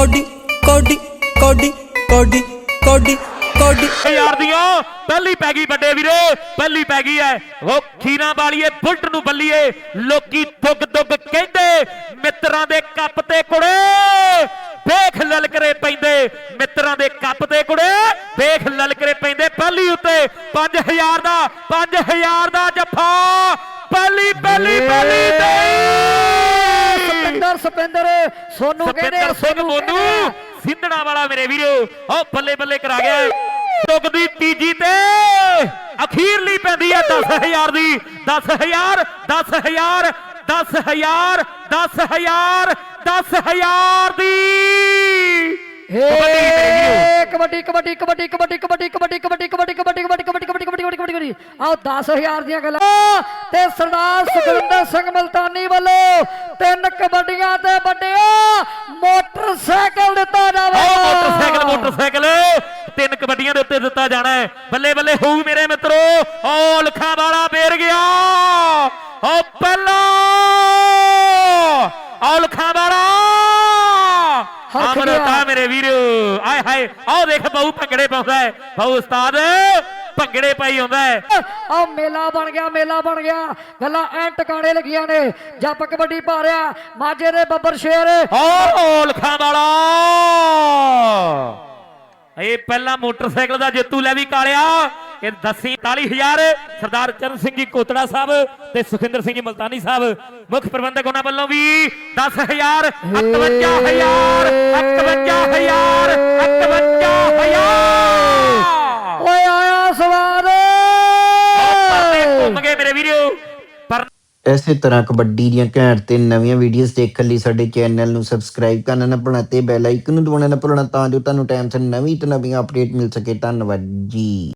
Cody ਕੋਡੀ ਕੋਡੀ ਕੋਡੀ ਕੋਡੀ ਕੋਡੀ। ਯਾਰ ਦੀਆਂ, ਪਹਿਲੀ ਪੈ ਗਈ ਵੱਡੇ ਵੀਰੇ, ਪਹਿਲੀ ਪੈ ਗਈ ਐ। ਉਹ ਖੀਰਾਂ ਵਾਲੀਏ ਬੁਲਟ ਨੂੰ ਬੱਲੀਏ, ਲੋਕੀ ਦੁੱਗ ਦੁੱਗ ਕਹਿੰਦੇ, ਮਿੱਤਰਾਂ ਦੇ ਕੱਪ ਤੇ ਕੁੜੇ। ਵੇਖ ਲਲਕਰੇ ਪੈਂਦੇ, ਮਿੱਤਰਾਂ ਦੇ ਕੱਪ ਤੇ ਕੁੜੇ। ਵੇਖ ਲਲਕਰੇ ਪੈਂਦੇ, ਪਹਿਲੀ ਉੱਤੇ 5000 ਦਾ 5000 ਦਾ ਜੱਫਾ। ਪਹਿਲੀ ਪਹਿਲੀ ਪਹਿਲੀ ਸਪਿੰਦਰ ਸੋਨੂੰ ਕਹਿੰਦੇ ਸਪਿੰਦਰ ਸਿੰਘ ਸੋਨੂੰ ਮੋਨੂ ਕਹਿੰਦੇ। ਸਿੰਧਣਾ ਵਾਲਾ ਮੇਰੇ ਵੀਰੋ ਉਹ ਬੱਲੇ ਬੱਲੇ ਕਰਾ ਗਿਆ। ਤੁਗ ਦੀ ਤੀਜੀ ਤੇ ਅਖੀਰਲੀ ਪੈਂਦੀ ਹੈ 10000 ਦੀ। 10000 10000 10000 10000 10000 ਦੀ। ਕਬੱਡੀ ਮੇਰੇ ਵੀਰੋ ਕਬੱਡੀ ਕਬੱਡੀ ਕਬੱਡੀ ਕਬੱਡੀ ਕਬੱਡੀ ਕਬੱਡੀ ਕਬੱਡੀ ਕਬੱਡੀ ਕਬੱਡੀ ਕਬੱਡੀ ਕਬੱਡੀ ਕਬੱਡੀ ਕਬੱਡੀ ਕਬੱਡੀ ਕਬੱਡੀ ਕਬੱਡੀ ਆਓ 10000 ਦੀਆਂ ਗੱਲਾਂ ਤੇ ਸਰਦਾਰ ਸੁਖਵਿੰਦਰ ਸਿੰਘ ਮਲਤਾਨੀ ਵੱਲੋਂ ਤਿੰਨ ਕਬੱਡੀਆਂ ਤੇ ਵੱਡਿਆ ਮੋਟਰਸਾਈਕਲ ਦਿੱਤਾ ਆਹ ਜਾਵੇਗਾ ਮੋਟਰਸਾਈਕਲ ਮੋਟਰਸਾਈਕਲ ਤਿੰਨ ਕਬੱਡੀਆਂ ਦੇ ਉੱਤੇ ਦਿੱਤਾ ਜਾਣਾ ਹੈ ਬੱਲੇ ਬੱਲੇ ਹੋਊ ਮੇਰੇ ਮਿੱਤਰੋ ਓ ਲਖਾਂ ਵਾਲਾ ਫੇਰ ਗਿਆ ਓ ਪਹਿਲਾ ਓ ਲਖਾਂ ਵਾਲਾ ਅਮਰਤਾ ਮੇਰੇ ਵੀਰੋ ਆਏ ਹਾਏ ਆਓ ਦੇਖ ਬਹੁ ਭੰਗੜੇ ਪਾਉਂਦਾ ਹੈ। ਬਹੁ ਉਸਤਾਦ ਭੰਗੜੇ ਪਾਈ ਆਉਂਦਾ ਹੈ। ਆ ਮੇਲਾ ਬਣ ਗਿਆ ਮੇਲਾ ਬਣ ਗਿਆ। ਗੱਲਾਂ ਐ ਟਿਕਾਣੇ ਲੱਗੀਆਂ ਨੇ। ਜੱਪ ਕਬੱਡੀ ਪਾ ਰਿਹਾ ਮਾਝੇ ਦੇ ਬੱਬਰ ਸ਼ੇਰ। ਓ ਲਖਾਂ ਵਾਲਾ। ਇਹ ਪਹਿਲਾ ਮੋਟਰਸਾਈਕਲ ਦਾ ਜੇਤੂ ਲੈ ਵੀ ਕਾਲਿਆ। ਇਹ ਦੱਸੀ 40000 ਸਰਦਾਰ ਚਰਨ ਸਿੰਘ ਜੀ ਕੋਤੜਾ ਸਾਹਿਬ ਤੇ ਸੁਖਿੰਦਰ ਸਿੰਘ ਜੀ ਮਲਤਾਨੀ ਸਾਹਿਬ। ਮੁੱਖ ਪ੍ਰਬੰਧਕ ਉਹਨਾਂ ਵੱਲੋਂ ਵੀ 10000 51000 51000 51000 ਓਏ ਆਇਆ ਸਵਾਦ। ਘੁੰਮ ਗਏ ਮੇਰੇ ਵੀਰੋ। ਪਰ ਇਸੇ ਤਰ੍ਹਾਂ ਕਬੱਡੀ ਦੀਆਂ ਘੈਂਟ ਤੇ ਨਵੀਆਂ ਵੀਡੀਓਜ਼ ਦੇਖਣ ਲਈ ਸਾਡੇ ਚੈਨਲ ਨੂੰ ਸਬਸਕ੍ਰਾਈਬ ਕਰਨਾ ਨਾ ਭੁੱਲਣਾ ਤੇ ਬੈਲ ਆਈਕਨ ਨੂੰ ਦਬਾਉਣਾ ਨਾ ਭੁੱਲਣਾ ਤਾਂ ਜੋ ਤੁਹਾਨੂੰ ਟਾਈਮ ਸਿਰ ਨਵੀਂ ਤੋਂ ਨਵੀਂ ਅਪਡੇਟ ਮਿਲ ਸਕੇ। ਧੰਨਵਾਦ ਜੀ।